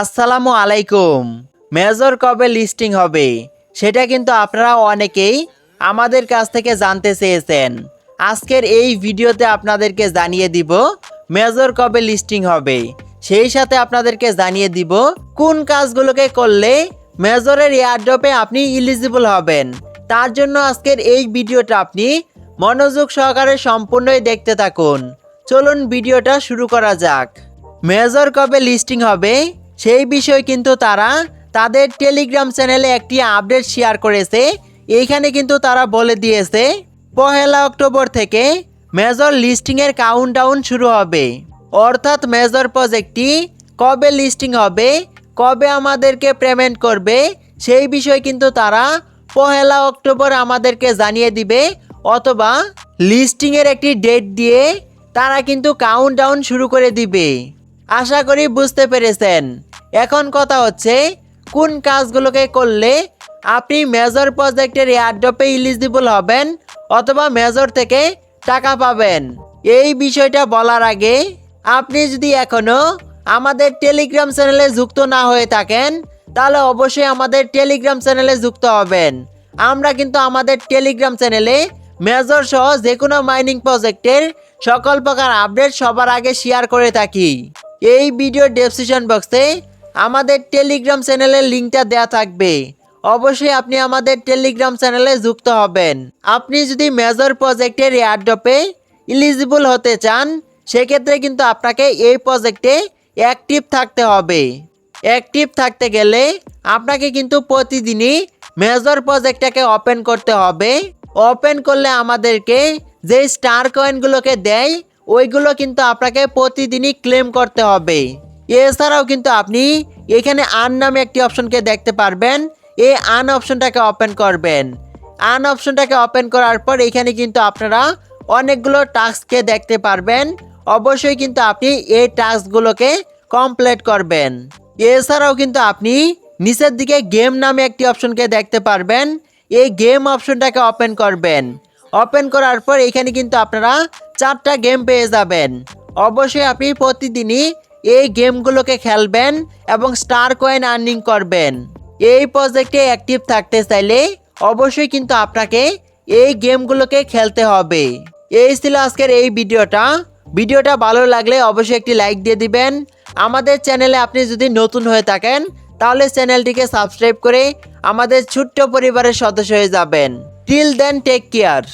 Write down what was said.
আসসালামু আলাইকুম। মেজর কবে লিস্টিং হবে? সেটা কিন্তু আপনারা অনেকেই আমাদের কাছ থেকে জানতে চেয়েছেন। আজকের এই ভিডিওতে আপনাদেরকে জানিয়ে দিব মেজর কবে লিস্টিং হবে। সেই সাথে আপনাদেরকে জানিয়ে দিব কোন কাজগুলোকে করলে মেজরের এয়ারড্রপে আপনি ইলিজিবল হবেন। তার জন্য আজকের এই ভিডিওটা আপনি মনোযোগ সহকারে সম্পূর্ণই দেখতে থাকুন। চলুন ভিডিওটা শুরু করা যাক। মেজর কবে লিস্টিং হবে? সেই বিষয় কিন্তু তারা তাদের টেলিগ্রাম চ্যানেলে একটি আপডেট শেয়ার করেছে। এইখানে কিন্তু তারা বলে দিয়েছে, পহেলা অক্টোবর থেকে মেজর লিস্টিংয়ের কাউন্টডাউন শুরু হবে। অর্থাৎ মেজর প্রজেক্টটি কবে লিস্টিং হবে, কবে আমাদেরকে পেমেন্ট করবে, সেই বিষয়ে কিন্তু তারা পহেলা অক্টোবর আমাদেরকে জানিয়ে দিবে, অথবা লিস্টিংয়ের একটি ডেট দিয়ে তারা কিন্তু কাউন্টডাউন শুরু করে দিবে। আশা করি বুঝতে পেরেছেন। এখন কথা হচ্ছে, কোন কাজগুলোকে করলে আপনি মেজর প্রজেক্টের এয়ারড্রপে ইলিজিবল হবেন অথবা মেজর থেকে টাকা পাবেন? এই বিষয়টা বলার আগে আপনি যদি এখনও আমাদের টেলিগ্রাম চ্যানেলে যুক্ত না হয়ে থাকেন, তাহলে অবশ্যই আমাদের টেলিগ্রাম চ্যানেলে যুক্ত হবেন। আমরা কিন্তু আমাদের টেলিগ্রাম চ্যানেলে মেজর সহ যে কোনো মাইনিং প্রজেক্টের সকল প্রকার আপডেট সবার আগে শেয়ার করে থাকি। এই ভিডিও ডেসক্রিপশন বক্সে আমাদের টেলিগ্রাম চ্যানেলের লিঙ্কটা দেয়া থাকবে। অবশ্যই আপনি আমাদের টেলিগ্রাম চ্যানেলে যুক্ত হবেন। আপনি যদি মেজর প্রজেক্টের এয়ারড্রপে ইলিজিবল হতে চান, সেক্ষেত্রে কিন্তু আপনাকে এই প্রজেক্টে অ্যাক্টিভ থাকতে হবে। অ্যাক্টিভ থাকতে গেলে আপনাকে কিন্তু প্রতিদিনই মেজর প্রজেক্টটাকে ওপেন করতে হবে। ওপেন করলে আমাদেরকে যে স্টার কয়েনগুলোকে দেয়, ওইগুলো কিন্তু আপনাকে প্রতিদিনই ক্লেম করতে হবে। এছাড়াও কিন্তু আপনি এখানে আন নামে একটি অপশনকে দেখতে পারবেন। এই আন অপশনটাকে ওপেন করবেন। আন অপশনটাকে ওপেন করার পর এখানে কিন্তু আপনারা অনেকগুলো টাস্ককে দেখতে পারবেন। অবশ্যই কিন্তু আপনি এই টাস্কগুলোকে কমপ্লিট করবেন। এছাড়াও কিন্তু আপনি নিচের দিকে গেম নামে একটি অপশনকে দেখতে পারবেন। এই গেম অপশনটাকে ওপেন করবেন। ওপেন করার পর এখানে কিন্তু আপনারা চারটা গেম পেয়ে যাবেন। অবশ্যই আপনি প্রতিদিনই এই গেমগুলোকে খেলবেন এবং স্টার কয়েন আর্নিং করবেন। এই প্রজেক্টে অ্যাক্টিভ থাকতে চাইলে অবশ্যই কিন্তু আপনাকে এই গেমগুলোকে খেলতে হবে। এই ছিল আজকের এই ভিডিওটা। ভিডিওটা ভালো লাগলে অবশ্যই একটি লাইক দিয়ে দিবেন। আমাদের চ্যানেলে আপনি যদি নতুন হয়ে থাকেন, তাহলে চ্যানেলটিকে সাবস্ক্রাইব করে আমাদের ছোট্ট পরিবারের সদস্য হয়ে যাবেন। Till then take care